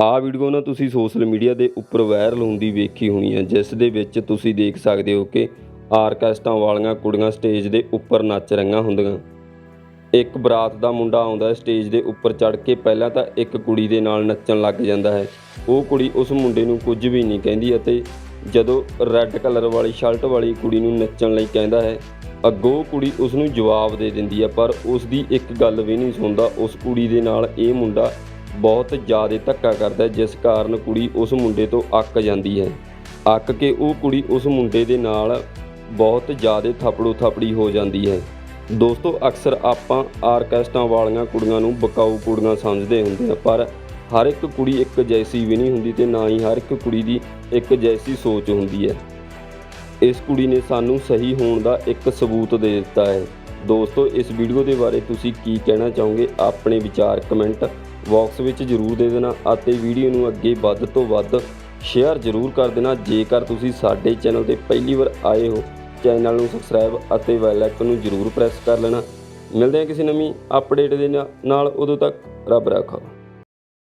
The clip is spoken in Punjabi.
ਆ ਵੀਡੀਓ ਨਾ ਤੁਸੀਂ ਸੋਸ਼ਲ ਮੀਡੀਆ ਦੇ ਉੱਪਰ ਵਾਇਰਲ ਹੁੰਦੀ ਵੇਖੀ ਹੋਣੀ ਹੈ, ਜਿਸ ਦੇ ਵਿੱਚ ਤੁਸੀਂ ਦੇਖ ਸਕਦੇ ਹੋ ਕਿ ਆਰਕੈਸਟਾਂ ਵਾਲੀਆਂ ਕੁੜੀਆਂ ਸਟੇਜ ਦੇ ਉੱਪਰ ਨੱਚ ਰਹੀਆਂ ਹੁੰਦੀਆਂ। ਇੱਕ ਬਰਾਤ ਦਾ ਮੁੰਡਾ ਆਉਂਦਾ ਸਟੇਜ ਦੇ ਉੱਪਰ ਚੜ੍ਹ ਕੇ, ਪਹਿਲਾਂ ਤਾਂ ਇੱਕ ਕੁੜੀ ਦੇ ਨਾਲ ਨੱਚਣ ਲੱਗ ਜਾਂਦਾ ਹੈ। ਉਹ ਕੁੜੀ ਉਸ ਮੁੰਡੇ ਨੂੰ ਕੁਝ ਵੀ ਨਹੀਂ ਕਹਿੰਦੀ ਅਤੇ ਜਦੋਂ ਰੈੱਡ ਕਲਰ ਵਾਲੀ, ਸ਼ਰਟ ਵਾਲੀ ਕੁੜੀ ਨੂੰ ਨੱਚਣ ਲਈ ਕਹਿੰਦਾ ਹੈ, ਅੱਗੋਂ ਕੁੜੀ ਉਸ ਨੂੰ ਜਵਾਬ ਦੇ ਦਿੰਦੀ ਹੈ, ਪਰ ਉਸ ਦੀ ਇੱਕ ਗੱਲ ਵੀ ਨਹੀਂ ਸੁਣਦਾ। ਉਸ ਕੁੜੀ ਦੇ ਨਾਲ ਇਹ ਮੁੰਡਾ ਬਹੁਤ ਜ਼ਿਆਦਾ ਧੱਕਾ ਕਰਦਾ ਹੈ, ਜਿਸ ਕਾਰਨ ਕੁੜੀ ਉਸ ਮੁੰਡੇ ਤੋਂ ਅੱਕ ਜਾਂਦੀ ਹੈ। ਅੱਕ ਕੇ ਉਹ ਕੁੜੀ ਉਸ ਮੁੰਡੇ ਦੇ ਨਾਲ ਬਹੁਤ ਜ਼ਿਆਦਾ ਥਪੜੋ ਥਪੜੀ ਹੋ ਜਾਂਦੀ ਹੈ। ਦੋਸਤੋ, ਅਕਸਰ ਆਪਾਂ ਆਰਕੈਸਟਾਂ ਵਾਲੀਆਂ ਕੁੜੀਆਂ ਨੂੰ ਬਕਾਊ ਕੁੜੀਆਂ ਸਮਝਦੇ ਹੁੰਦੇ ਆ ਪਰ ਹਰ ਇੱਕ ਕੁੜੀ ਇੱਕ ਜੈਸੀ ਵੀ ਨਹੀਂ ਹੁੰਦੀ ਤੇ ਨਾ ਹੀ ਹਰ ਇੱਕ ਕੁੜੀ ਦੀ ਇੱਕ ਜੈਸੀ ਸੋਚ ਹੁੰਦੀ ਹੈ। ਇਸ ਕੁੜੀ ਨੇ ਸਾਨੂੰ ਸਹੀ ਹੋਣ ਦਾ ਇੱਕ ਸਬੂਤ ਦੇ ਦਿੱਤਾ ਹੈ। ਦੋਸਤੋ, ਇਸ ਵੀਡੀਓ ਦੇ ਬਾਰੇ ਤੁਸੀਂ ਕੀ ਕਹਿਣਾ ਚਾਹੋਗੇ? ਆਪਣੇ ਵਿਚਾਰ ਕਮੈਂਟ ਬਾਕਸ ਵਿੱਚ ਜ਼ਰੂਰ ਦੇ ਦੇਣਾ ਅਤੇ ਵੀਡੀਓ ਨੂੰ ਅੱਗੇ ਵੱਧ ਤੋਂ ਵੱਧ ਸ਼ੇਅਰ ਜ਼ਰੂਰ ਕਰ ਦੇਣਾ। ਜੇਕਰ ਤੁਸੀਂ ਸਾਡੇ ਚੈਨਲ ਤੇ ਪਹਿਲੀ ਵਾਰ ਆਏ ਹੋ ਚੈਨਲ ਨੂੰ ਸਬਸਕ੍ਰਾਈਬ ਅਤੇ ਬੈਲ ਆਈਕਨ ਨੂੰ ਜ਼ਰੂਰ ਪ੍ਰੈਸ ਕਰ ਲੈਣਾ। ਮਿਲਦੇ ਹਾਂ ਕਿਸੇ ਨਵੀਂ ਅਪਡੇਟ ਦੇ ਨਾ- ਨਾਲ। ਉਦੋਂ ਤੱਕ ਰੱਬ ਰਾਖਾ।